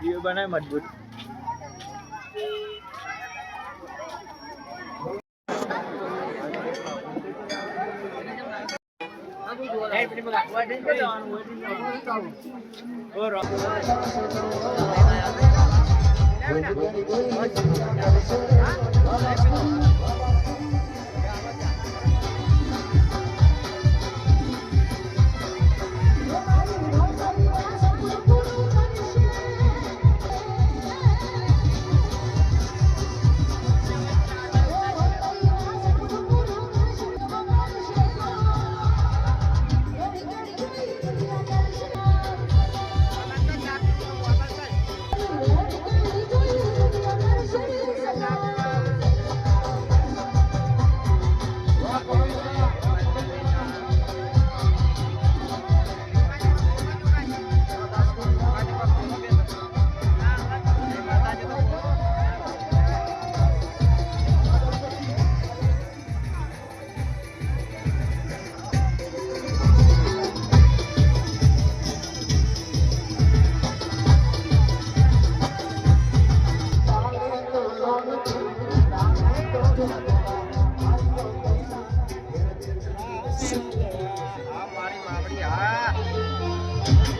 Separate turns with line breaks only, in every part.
Video બનાય મજબૂત.
અહીંયા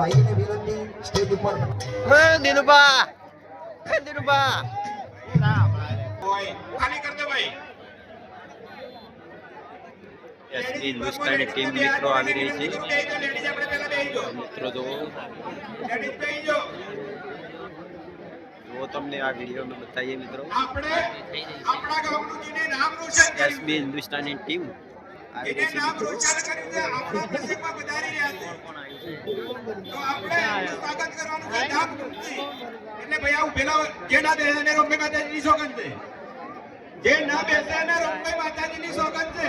ભાઈને વિનંતી સ્ટેજ ઉપર.
હે દિનુભા. હે દિનુભા. ભાઈ. હિન્દુસ્તાની ટીમ મિત્રો આવી રહી છે. મિત્રો જુઓ. જુઓ તમને આ વિડીયોમાં બતાવીએ મિત્રો.
આપણે આપણા ગામનું જેને નામ રોશન કર્યું.
એસબી હિન્દુસ્તાની ટીમ આવી રહી છે
નામ
મિત્રો
રોશન કર્યું છે આપણા નસીબમાં વધારી રહ્યા છે તો આપણે સ્વાગત કરવાનું છે ધામધૂમથી. એટલે ભાઈ આવું પેલા જે ના બેસે એને રંભઈ માતાજીની સોગંદ છે જે ના બેસે એને રંભઈ માતાજીની સોગંદ છે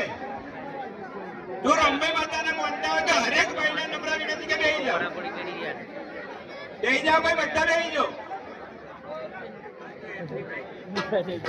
જો રંભઈ માતાને માનતા હોય તો હરેક ભાઈને નમ્ર વિનંતી કે બેહી જાઓ બેહી જાઓ ભાઈ બધા બેહી જાઓ
હરીફાની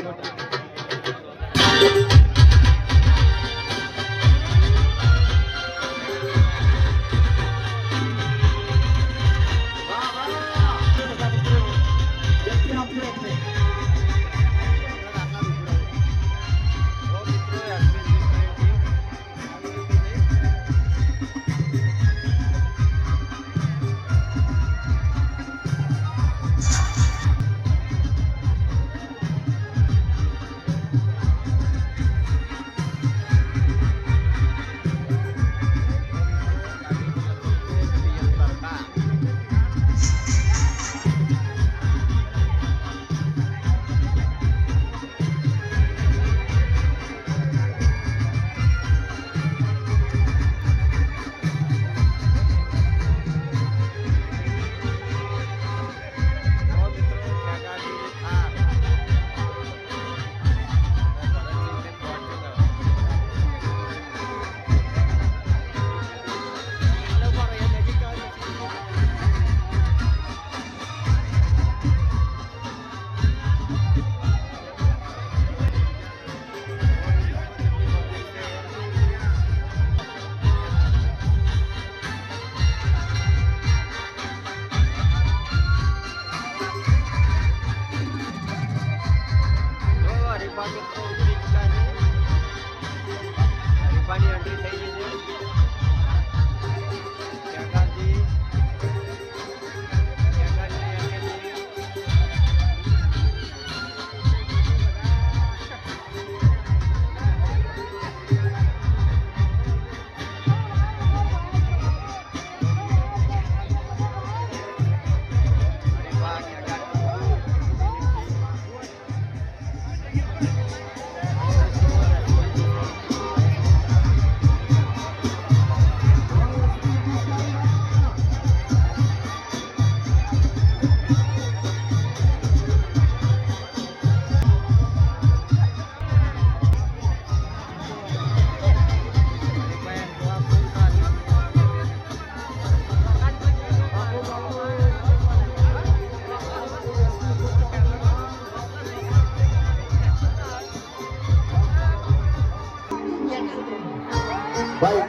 ભાઈ,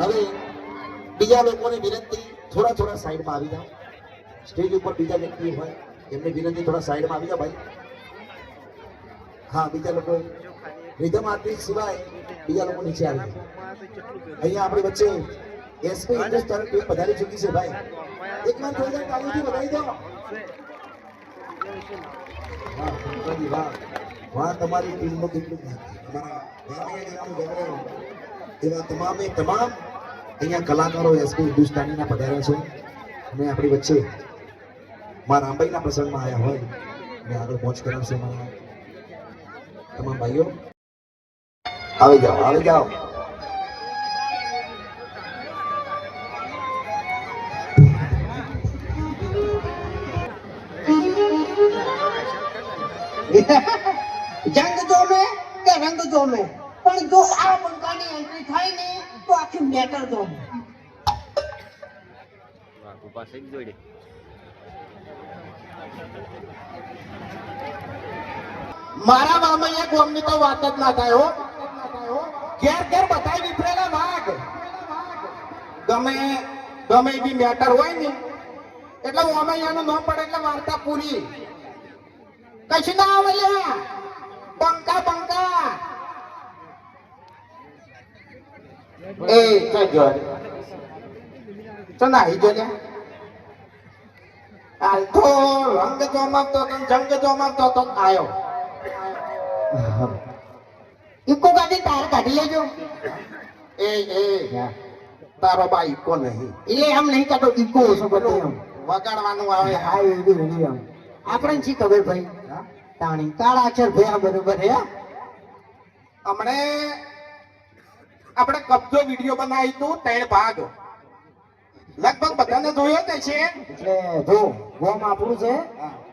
હવે બીજા લોકોને વિનંતી, થોડા થોડા સાઈડમાં આવી જાઓ. સ્ટેજ ઉપર બીજા વ્યક્તિ હોય, એમને વિનંતી થોડા સાઈડમાં આવી જાઓ ભાઈ. હા, બીજા લોકો રિધમ આર્ટિસ્ટ સિવાય બીજા લોકો નીચે આવી જાઓ. અહીંયા આપણી વચ્ચે એસપી હિન્દુસ્તાન ટીમ પધારી ચૂકી છે ભાઈ. એક વાર જોરદાર તાળીઓથી વધાવી દો. વાહ શંકરજી વાહ. વાહ, તમારી ટીમનું કેટલું અમારા વાણિયા ગામનું ગૌરવ એવા તમામે તમામ અહીંયા કલાકારો એસપી હિન્દુસ્તાનીના પધાર્યા છે. અને આપણી વચ્ચે મા રામભાઈના પ્રસંગમાં આવ્યા હોય અને આગળ પહોંચ કરાવશે મારા તમામ ભાઈઓ. આવી જાઓ આવી જાઓ.
જંગ જોમે કે રંગ જોમે? પણ જો આ બંકાની એન્ટ્રી થાય ને તો આખી મેટર જોમે
વાઘુ પાસે જ જોડે.
મારા મામૈયા ગોમની તો વાત જ ના થાય હો. ઘેર ઘેર બધાય વિફરેલા ભાગ ગમે ગમે બી મેટર હોય ને એટલે મામૈયાનું નામ પડે એટલે વાર્તા પૂરી. કશું ના આવે પંકા બંકા બંકા એ કઈ જો ચનાઈ જો લ્યા હાલ તો રંગ તો ને જંગ જોમાવતો તો આયો ઈકો ગાડી તાર કાઢી લેજો એ એ તારો બા ઈકો નહીં એટલે એમ નહીં કાઢો ઈકો શું બધું વગાડવાનું આવે હા એ રેડી
આપણે શી ખબર ભાઈ તાણી કાળા અક્ષર ભયા બરોબર હે
હમણે આપણે કબજો વીડિયો બનાવી તું ત્રણ ભાગ. લગભગ બધાને જોયો જ છે
એટલે જો ગોમ આપણું છે.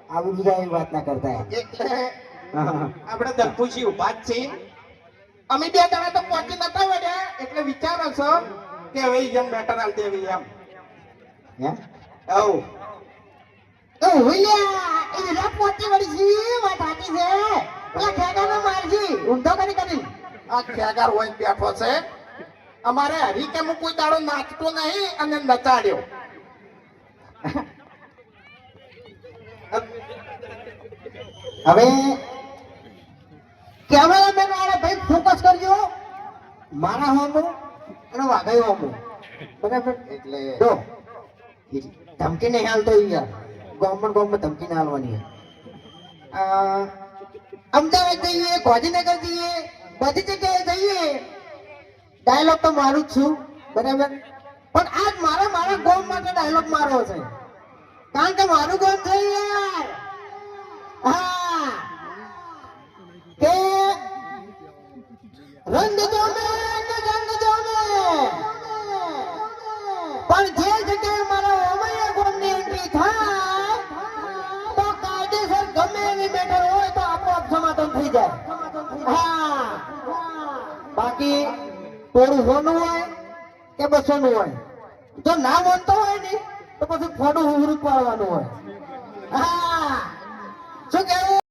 આવું બીજા એવી વાત ના કરતા
એટલે આપણે દલપુસી ઊભા જ છીએ અમે બે જણા તો પહોંચી નતા વળ્યા એટલે વિચારો છો કે હવે જેમ બેટર હાલ દેવી એમ.
હે
હવ
એ હુલ્યા એ રાત મોટી વળી છે વાત સાચી છે. પેલા ખેગાનો મારજી ઊંધો કરી કરી
આ ખેગાર હોય બેઠો છે. અમારે હરી કે કોઈ દાડો નાચતો નહીં અને નચાડ્યો.
હવે કેમેરામેન વાળા ભાઈ ફોકસ કરજો? મારા હોમો અને વાઘાઈ હોમો. બરાબર?
એટલે
જો ધમકી નહીં હાલતો યાર. ગવર્મેન્ટ ગવર્મેન્ટ ધમકી ના હાલવાની. અમદાવાદ જઈએ, ગાંધીનગર જઈએ બધી જગ્યાએ જઈએ ડાયલોગ તો મારું જ છું, બરાબર? પણ આજ મારે મારા ગોમ માટે ડાયલોગ મારવો છે. કારણ કે મારું ગોમ છે યાર. હા. કે પણ જે જગ્યાએ મારા ઓમૈયા ગોમની એન્ટ્રી થાય, તો કાયદેસર ગમે એવી મેટર હોય તો આપોઆપ સમાધાન થઈ જાય. હા. બાકી થોડું હોનું હોય કે બસોનું હોય? જો ના માનતો હોય ને, તો પછી થોડું ઉઘરું પાડવાનું હોય. હા. શું કહે?